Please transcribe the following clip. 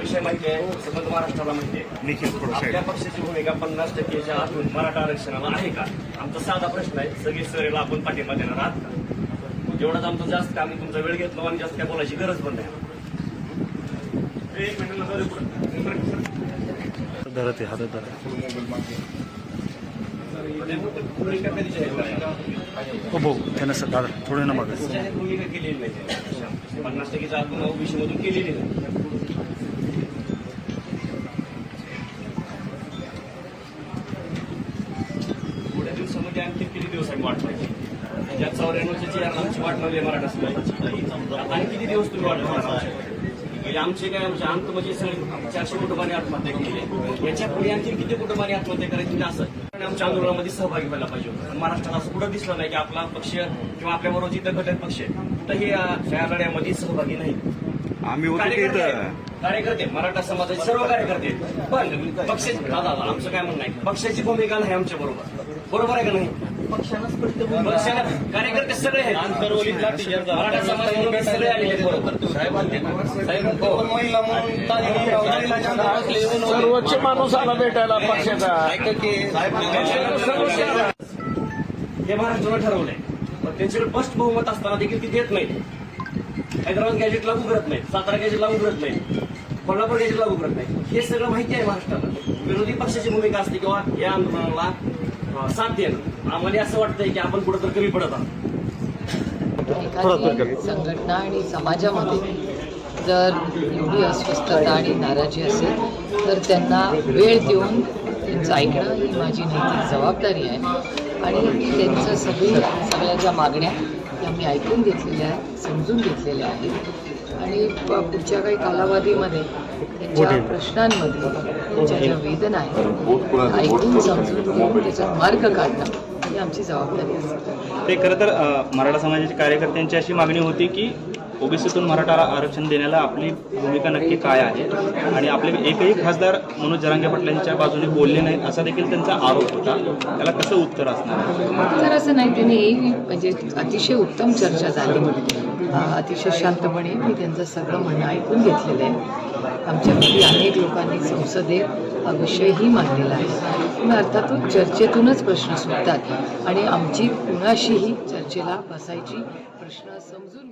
विषय माहिती आहे संबंध महाराष्ट्राला माहिती आहे निखिल आपल्या पक्षाची भूमिका पन्नास टक्केच्या आतून मराठा आरक्षणाला आहे का? आमचा साधा प्रश्न आहे. सगळी सरेला आपण पाठिंबा देणार आहात. का जेवढाच आमचं जास्त आम्ही तुमचा वेळ घेतलो आणि जास्त काय बोलायची गरज पण नाही. धरत आहे हातात धरत हो भाऊ त्यांना सर दादा थोडे ना मागे. केलेली नाही पन्नास टक्केचा आतून ओबीसी केलेली नाही दिवसामध्ये आणखी किती दिवस आहे वाट पाहिजे ज्या चौऱ्याण्णवची जी आमची वाट लावली मराठा समाजाची. आता आणि किती दिवस तुम्ही वाट पाहणार गेले आमचे काय आमचे अंत म्हणजे सगळे चारशे कुटुंबांनी आत्महत्या केली. याच्यापुढे आणखी किती कुटुंबांनी आत्महत्या करायची म्हणजे असं. आणि आमच्या आंदोलनामध्ये सहभागी व्हायला पाहिजे होतं. पण महाराष्ट्रात असं कुठं दिसलं नाही की आपला पक्ष किंवा आपल्याबरोबर जिथं घटक पक्ष कुठंही या- लढ्यामध्ये सहभागी नाही. आम्ही कार्यकर्ते मराठा समाजाचे सर्व कार्यकर्ते. पण पक्षाची दादा आमचं काय म्हणणं आहे? पक्षाची भूमिका नाही आमच्या बरोबर. बरोबर आहे का नाही? पक्षानं स्पष्ट पक्षानं कार्यकर्ते सगळे आहेत. मराठा समाज सगळे आलेले हो. सर्वोच्च माणूस आला भेटायला पक्षाचा. हे महाराष्ट्रानं ठरवलंय. पण त्यांच्याकडे स्पष्ट बहुमत असताना देखील ती देत नाही हैदराबाद गॅजेट लागू करत नाही सातारा गॅजेट लागू करत नाही कोल्हापूर गॅजेट लागू करत नाही हे सगळं माहिती आहे महाराष्ट्राला विरोधी पक्षाची भूमिका असते किंवा या आंदोलनाला साथ देणं आम्हाला असं वाटतंय की आपण कुठं तर कमी पडत आहोत. एखादी संघटना आणि समाजामध्ये जर एवढी अस्वस्थता आणि नाराजी असेल तर त्यांना वेळ देऊन त्यांचं ऐकणं ही माझी नैतिक जबाबदारी आहे. आणि त्यांचं सगळी सगळ्या ज्या मागण्या त्या मी ऐकून घेतलेल्या आहेत समजून घेतलेल्या आहेत. आणि पुढच्या काही कालावधीमध्ये त्यांच्या प्रश्नांमध्ये त्यांच्या ज्या वेदना आहेत ऐकून समजून घेऊन त्याच्यात मार्ग काढणं ही आमची जबाबदारी असेल ते खरं तर मराठा समाजाच्या कार्यकर्त्यांची अशी मागणी होती की ओबीसीतून मराठाला आरक्षण देण्याला आपली भूमिका नक्की काय आहे? आणि आपले एकही खासदार मनोज जरांगे पाटील यांच्या बाजूने बोलले नाहीत असा देखील त्यांचा आरोप होता. त्याला कसं उत्तर असणार? तर असं नाही त्यांनी म्हणजे अतिशय उत्तम चर्चा झाली. अतिशय शांतपणे मी त्यांचं सगळं म्हणणं ऐकून घेतलेलं आहे. आमच्यापैकी अनेक लोकांनी संसदेत हा विषयही मांडलेला आहे. पण अर्थातच चर्चेतूनच प्रश्न सुटतात. आणि आमची कुणाशीही चर्चेला बसायची प्रश्न समजून